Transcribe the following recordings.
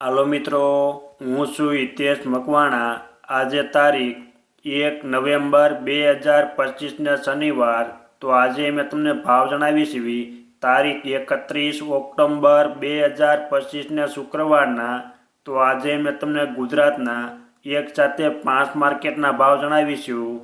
હાલો મિત્રો, હું છું હિતેશ મકવાણા. આજે તારીખ એક નવેમ્બર બે હજાર પચીસને શનિવાર. તો આજે મેં તમને ભાવ જણાવીશ એવી તારીખ એકત્રીસ ઓક્ટોબર બે હજાર પચીસને શુક્રવારના. તો આજે મેં તમને ગુજરાતના એક સાથે પાંચ માર્કેટના ભાવ જણાવીશું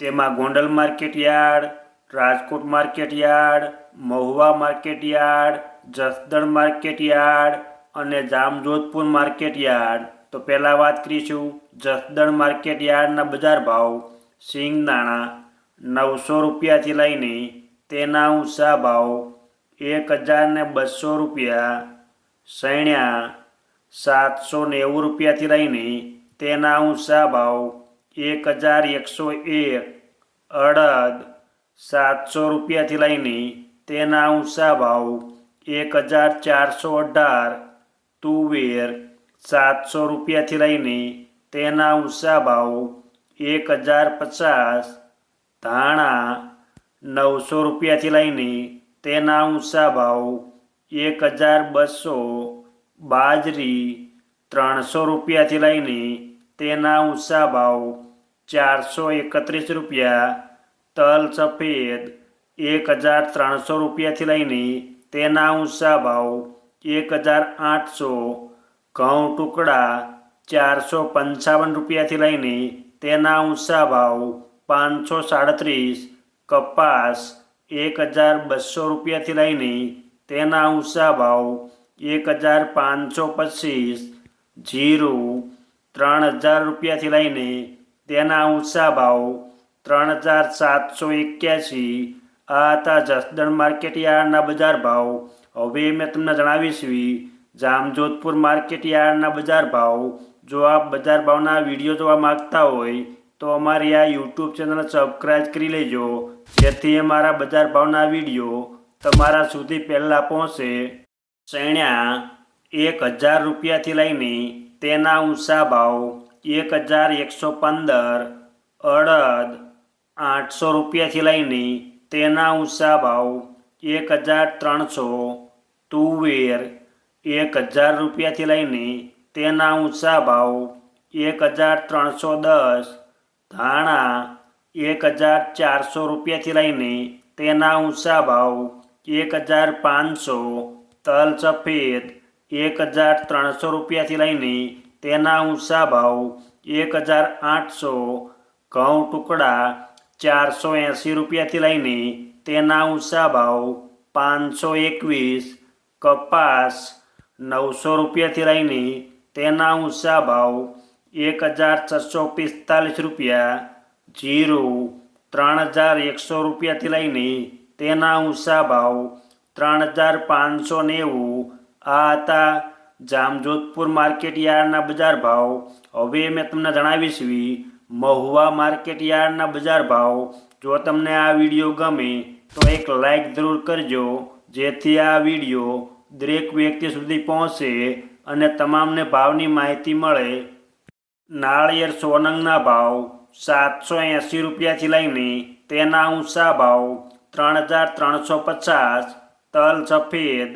તેમાં Gondal market yard, Rajkot market yard, Mahuva market yard, Jasdan market yard અને જામજોધપુર માર્કેટ યાર્ડ. તો પહેલાં વાત કરીશું જસદણ માર્કેટ યાર્ડના બજાર ભાવ. સિંગદાણા નવસો રૂપિયાથી લઈને તેના ઊંચા ભાવ એક હજાર ને બસો રૂપિયા. સૈણ્યા સાતસો નેવું રૂપિયાથી લઈને તેના ઊંચા ભાવ એક હજાર એકસો એક. અડદ સાતસો રૂપિયાથી લઈને તેના ઊંચા ભાવ એક હજાર ચારસો અઢાર. તુવેર સાતસો રૂપિયાથી લઈને તેના ઊંચા ભાવ એક હજાર પચાસ ધાણા નવસો રૂપિયાથી લઈને તેના ઊંચા ભાવ એક હજાર બસો બાજરી ત્રણસો રૂપિયાથી લઈને તેના ઊંચા ભાવ ચારસો એકત્રીસ રૂપિયા તલ સફેદ એક હજાર ત્રણસો રૂપિયાથી લઈને તેના ઊંચા ભાવ એક હજાર આઠસો ઘઉં ટુકડા ચારસો પંચાવન રૂપિયાથી લઈને તેના ઊંચા ભાવ પાંચસો સાડત્રીસ, કપાસ એક હજાર બસો રૂપિયાથી લઈને તેના ઊંચા ભાવ એક હજાર પાંચસો પચીસ, જીરું ત્રણ હજાર રૂપિયાથી લઈને તેના ઊંચા ભાવ ત્રણ હજાર સાતસો એક્યાસી, આ હતા જસદણ માર્કેટ યાર્ડના બજાર ભાવ હવે મેં તમને જણાવીશ જામજોધપુર માર્કેટ યાર્ડના બજાર ભાવ. જો આપ બજાર ભાવના વીડિયો જોવા માંગતા હોય, તો અમારી આ યુટ્યુબ ચેનલ સબસ્ક્રાઈબ કરી લેજો. જેથી અમારા બજાર ભાવના વીડિયો તમારા સુધી પહેલાં પહોંચે. સૈણ્યા એક હજાર રૂપિયાથી લઈને તેના ઊંચા ભાવ, એક હજાર એકસો પંદર, અડદ, આઠસો રૂપિયાથી લઈને તેના ઊંચા ભાવ. એક હજાર ત્રણસો તુવેર એક હજાર રૂપિયાથી લઈને તેના ઊંચા ભાવ એક હજાર ત્રણસો દસ ધાણા એક હજાર ચારસો રૂપિયાથી લઈને તેના ઊંચા ભાવ એક હજાર પાંચસો તલ સફેદ એક હજાર ત્રણસો રૂપિયાથી લઈને તેના ઊંચા ભાવ એક હજાર આઠસો ઘઉં ટુકડા ચારસો એંસી રૂપિયાથી લઈને તેના ઊંચા ભાવ પાંચસો એકવીસ, કપાસ નવસો રૂપિયાથી લઈને તેના ઊંચા ભાવ એક હજાર છસો પિસ્તાલીસ રૂપિયા, જીરું ત્રણ હજાર એકસો રૂપિયાથી લઈને તેના ઊંચા ભાવ ત્રણ હજાર પાંચસો નેવું. આ હતા જામજોધપુર માર્કેટ યાર્ડના બજાર ભાવ. હવે મેં તમને જણાવીશ મહુવા માર્કેટ યાર્ડના બજાર ભાવ જો તમને આ વીડિયો ગમે, તો એક લાઈક જરૂર કરજો, જેથી આ વીડિયો દરેક વ્યક્તિ સુધી પહોંચે અને તમામને ભાવની માહિતી મળે. નાળિયેર સોનંગના ભાવ સાતસો એંસી રૂપિયાથી લઈને તેના ઊંચા ભાવ ત્રણ હજાર ત્રણસો પચાસ, તલ સફેદ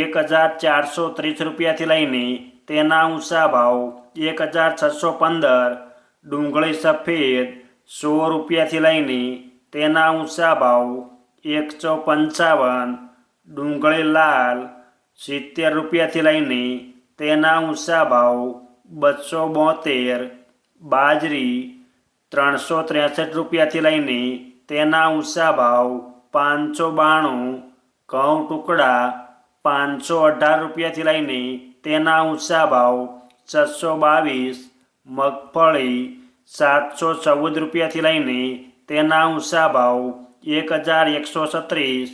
એક હજાર ચારસો ત્રીસ રૂપિયાથી લઈને તેના ઊંચા ભાવ એક હજાર છસો પંદર, ડુંગળી સફેદ સો રૂપિયાથી લઈને તેના ઊંચા ભાવ એકસો પંચાવન, ડુંગળી લાલ સિત્તેર રૂપિયાથી લઈને તેના ઊંચા ભાવ બસો બોતેર, બાજરી ત્રણસો ત્રેસઠ રૂપિયાથી લઈને તેના ઊંચા ભાવ પાંચસો બાણું, ઘઉં ટુકડા પાંચસો અઢાર રૂપિયાથી લઈને તેના ઊંચા ભાવ છસો બાવીસ, મગફળી સાતસો ચૌદ રૂપિયાથી લઈને તેના ઊંચા ભાવ એક હજાર એકસો છત્રીસ,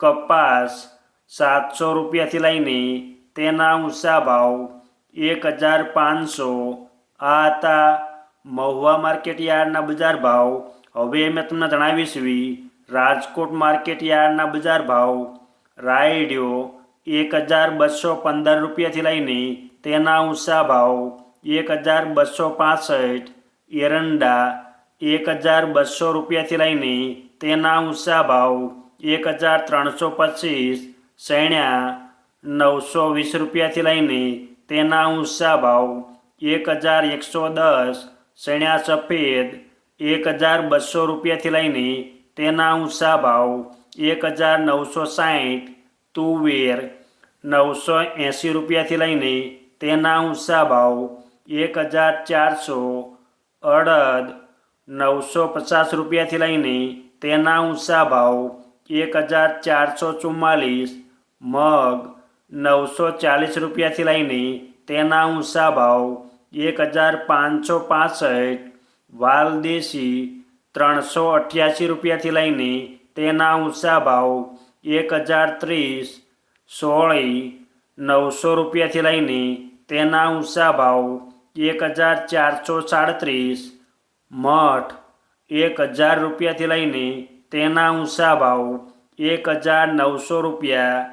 કપાસ સાતસો રૂપિયાથી લઈને તેના ઊંચા ભાવ એક હજાર પાંચસો. આ હતા મહુવા માર્કેટ યાર્ડના બજાર ભાવ. હવે મેં તમને જણાવીશ રાજકોટ માર્કેટ યાર્ડના બજાર ભાવ. રાયડિયો એક હજાર બસો પંદર રૂપિયાથી લઈને તેના ઊંચા ભાવ એક હજાર બસો પાસઠ. એરંડા એક હજાર બસો રૂપિયાથી લઈને તેના ઊંચા ભાવ એક હજાર ત્રણસો પચીસ, સૈણ્યા નવસો વીસ રૂપિયાથી લઈને તેના ઊંચા ભાવ એક હજાર એકસો દસ શેણ્યા સફેદ એક હજાર બસો રૂપિયાથી લઈને તેના ઊંચા ભાવ એક હજાર નવસો સાઠ, તુવેર નવસો એંસી રૂપિયાથી લઈને તેના ઊંચા ભાવ એક હજાર ચારસો અડદ નવસો પચાસ રૂપિયાથી લઈને તેના ઊંચા ભાવ એક હજાર ચારસો ચુમ્માલીસ, મગ નવસો ચાલીસ રૂપિયાથી લઈને તેના ઊંચા ભાવ એક હજાર પાંચસો પાસઠ વાલદેશી ત્રણસો અઠ્યાસી રૂપિયાથી લઈને તેના ઊંચા ભાવ એક હજાર ત્રીસ, સોળી નવસો રૂપિયાથી લઈને તેના ઊંચા ભાવ એક હજાર ચારસો સાડત્રીસ મઠ એક હજાર રૂપિયાથી લઈને તેના ઊંચા ભાવ એક હજાર નવસો રૂપિયા,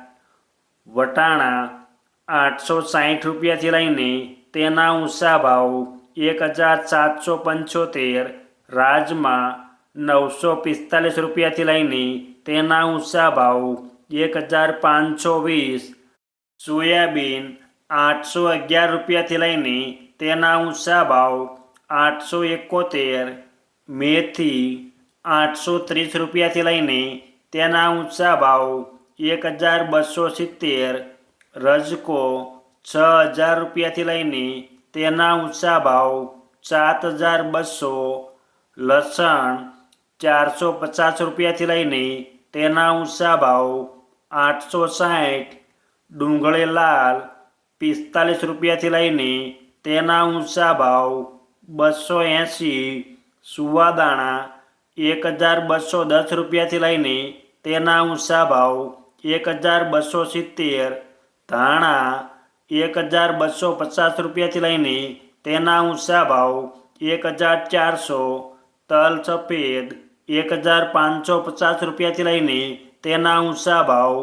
વટાણા આઠસો સાઠ રૂપિયાથી લઈને તેના ઊંચા ભાવ એક હજાર સાતસો પંચોતેર, રાજમા નવસો પિસ્તાલીસ રૂપિયાથી લઈને તેના ઊંચા ભાવ એક હજાર પાંચસો વીસ, સોયાબીન આઠસો અગિયાર રૂપિયાથી લઈને તેના ઊંચા ભાવ આઠસો એકોતેર મેથી આઠસો ત્રીસ રૂપિયાથી લઈને તેના ઊંચા ભાવ એક હજાર બસો સિત્તેર રજકો છ હજાર રૂપિયાથી લઈને તેના ઊંચા ભાવ સાત હજાર બસો લસણ ચારસો પચાસ રૂપિયાથી લઈને તેના ઊંચા ભાવ આઠસો સાઠ ડુંગળી લાલ પિસ્તાલીસ રૂપિયાથી લઈને તેના ઊંચા ભાવ બસો એંસી સુવાદાણા એક હજાર બસો દસ રૂપિયાથી લઈને તેના ઊંચા ભાવ એક હજાર બસો સિત્તેર, ધાણા એક હજાર બસો પચાસ રૂપિયાથી લઈને તેના ઊંચા ભાવ એક હજાર ચારસો, તલ સફેદ એક હજાર પાંચસો પચાસ રૂપિયાથી લઈને તેના ઊંચા ભાવ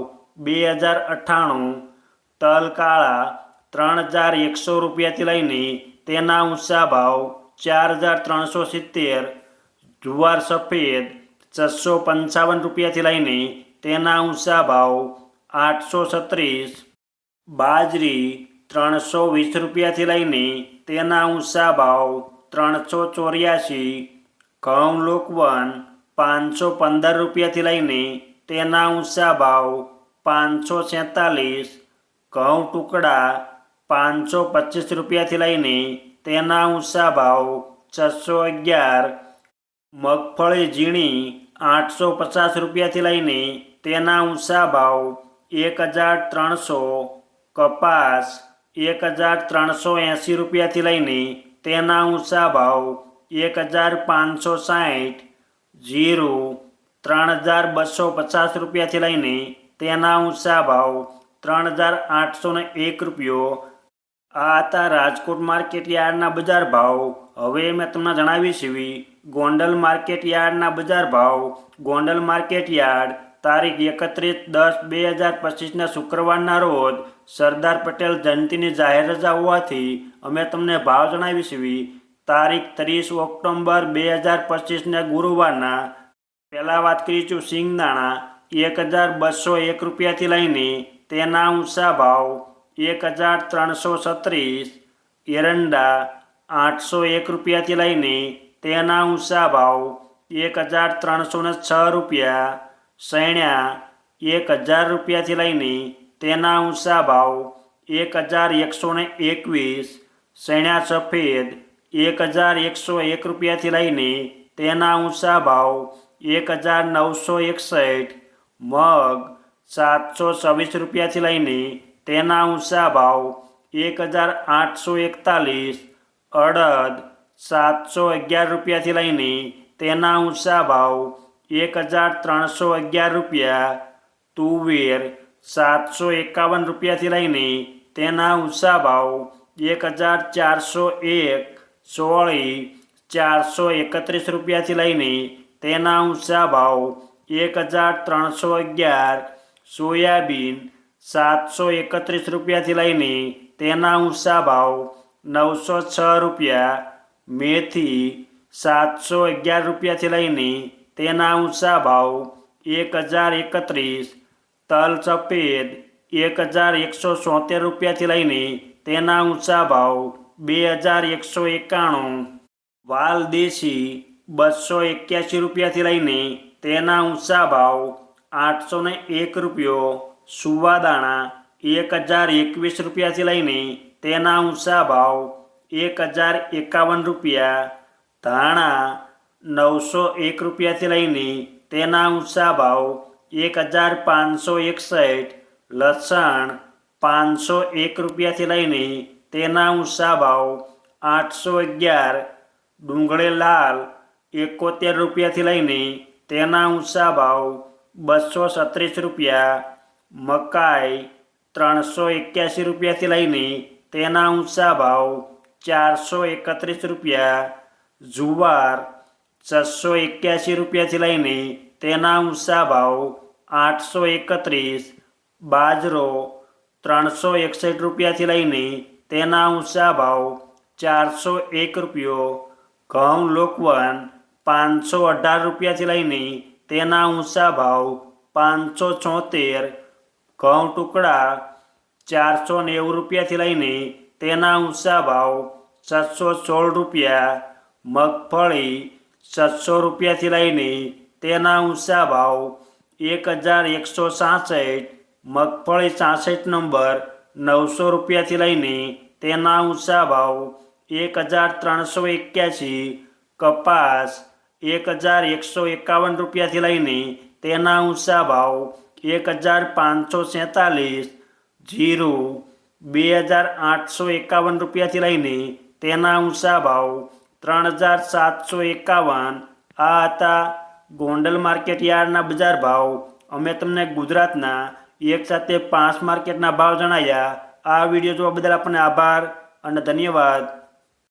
બે હજાર અઠ્ઠાણું, તલ કાળા ત્રણ હજાર એકસો રૂપિયાથી લઈને તેના ઊંચા ભાવ ચાર હજાર ત્રણસો સિત્તેર, જુવાર સફેદ છસો પંચાવન રૂપિયાથી લઈને તેના ઊંચા ભાવ આઠસો છત્રીસ, બાજરી ત્રણસો વીસ રૂપિયાથી લઈને તેના ઊંચા ભાવ ત્રણસો ચોર્યાસી, ઘઉં લોકવન પાંચસો પંદર રૂપિયાથી લઈને તેના ઊંચા ભાવ પાંચસો સેતાલીસ ઘઉં ટુકડા પાંચસો પચીસ રૂપિયાથી લઈને તેના ઊંચા ભાવ છસો અગિયાર, મગફળી ઝીણી આઠસો પચાસ રૂપિયાથી લઈને તેના ઊંચા ભાવ એક હજાર ત્રણસો, કપાસ એક હજાર ત્રણસો એંસી રૂપિયાથી લઈને તેના ઊંચા ભાવ એક હજાર પાંચસો સાઠ જીરું ત્રણ હજાર બસો પચાસ રૂપિયાથી લઈને તેના ઊંચા ભાવ ત્રણ હજાર આઠસો એક રૂપિયો આ હતા રાજકોટ માર્કેટ યાર્ડના બજાર ભાવ. હવે મેં તમને જણાવી છીએ ગોંડલ માર્કેટ યાર્ડના બજાર ભાવ. ગોંડલ માર્કેટ યાર્ડ, તારીખ એકત્રીસ દસ બે હજાર પચીસના શુક્રવારના રોજ સરદાર પટેલ જયંતિની જાહેર રજા હોવાથી અમે તમને ભાવ જણાવી છીએ તારીખ ત્રીસ ઓક્ટોબર બે હજાર પચીસના ગુરુવારના, પહેલાં વાત કરીશું સિંગદાણા, એક હજાર બસો એક રૂપિયાથી લઈને તેના ઊંચા ભાવ. એક હજાર ત્રણસો છત્રીસ, એરંડા આઠસો એક રૂપિયાથી લઈને તેના ઊંચા ભાવ એક હજાર ત્રણસો ને છ રૂપિયા, સૈણ્યા એક હજાર રૂપિયાથી લઈને તેના ઊંચા ભાવ એક હજાર એકસો ને એકવીસ, સૈણ્યા સફેદ એક હજાર એકસો એક રૂપિયાથી લઈને તેના ઊંચા ભાવ એક હજાર નવસો એકસઠ, મગ સાતસો છવ્વીસ રૂપિયાથી લઈને તેના ઊંચા ભાવ એક હજાર આઠસો એકતાલીસ, અડદ સાતસો અગિયાર રૂપિયાથી લઈને તેના ઊંચા ભાવ એક હજાર ત્રણસો અગિયાર રૂપિયા, તુવેર સાતસો એકાવન રૂપિયાથી લઈને તેના ઊંચા ભાવ એક હજાર ચારસો એક, સોળી ચારસો એકત્રીસ રૂપિયાથી લઈને તેના ઊંચા ભાવ એક હજાર ત્રણસો અગિયાર, સોયાબીન સાતસો એકત્રીસ રૂપિયાથી લઈને તેના ઊંચા ભાવ નવસો છ રૂપિયા. મેથી સાતસો અગિયાર રૂપિયાથી લઈને તેના ઊંચા ભાવ એક હજાર એકત્રીસ. તલ સફેદ એક હજાર એકસો સોતેર રૂપિયાથી લઈને તેના ઊંચા ભાવ બે હજાર એકસો એકાણું. વાલ દેશી બસો એક્યાસી રૂપિયાથી લઈને તેના ઊંચા ભાવ આઠસો એક રૂપિયો. સુવાદાણા એક હજાર એકવીસ રૂપિયાથી લઈને તેના ઊંચા ભાવ એક હજાર એકાવન રૂપિયા, ધાણા નવસો એક રૂપિયાથી લઈને તેના ઊંચા ભાવ એક હજાર પાંચસો એકસઠ, લસણ પાંચસો એક રૂપિયાથી લઈને તેના ઊંચા ભાવ આઠસો અગિયાર, ડુંગળી લાલ એકોતેર રૂપિયાથી લઈને તેના ઊંચા ભાવ બસો સત્રીસ રૂપિયા મકાઈ ત્રણસો એક્યાસી રૂપિયાથી લઈને તેના ઊંચા ભાવ ચારસો એકત્રીસ રૂપિયા, જુવાર છસો એક્યાસી રૂપિયાથી લઈને તેના ઊંચા ભાવ આઠસો એકત્રીસ, બાજરો ત્રણસો એકસઠ રૂપિયાથી લઈને તેના ઊંચા ભાવ ચારસો એક રૂપિયો, ઘઉં લોકવન પાંચસો અઢાર રૂપિયાથી લઈને તેના ઊંચા ભાવ પાંચસો છોતેર ઘઉં ટુકડા ચારસો નેવું રૂપિયાથી લઈને તેના ઊંચા ભાવ સાતસો સોળ રૂપિયા, મગફળી સાતસો રૂપિયાથી લઈને તેના ઊંચા ભાવ એક હજાર એકસો સાસઠ, મગફળી સાસઠ નંબર નવસો રૂપિયાથી લઈને તેના ઊંચા ભાવ એક હજાર ત્રણસો એક્યાસી, કપાસ એક હજાર એકસો એકાવન રૂપિયાથી લઈને તેના ઊંચા ભાવ એક હજાર પાંચસો સેંતાલીસ, જીરો, બે હજાર આઠસો એકાવન રૂપિયાથી લઈને તેના ઊંચા ભાવ ત્રણ હજાર સાતસો એકાવન. આ હતા ગોંડલ માર્કેટ યાર્ડના બજાર ભાવ. અમે તમને ગુજરાતના એક સાથે પાંચ માર્કેટના ભાવ જણાવ્યા આ વીડિયો જોવા બદલ આપણને આભાર અને ધન્યવાદ.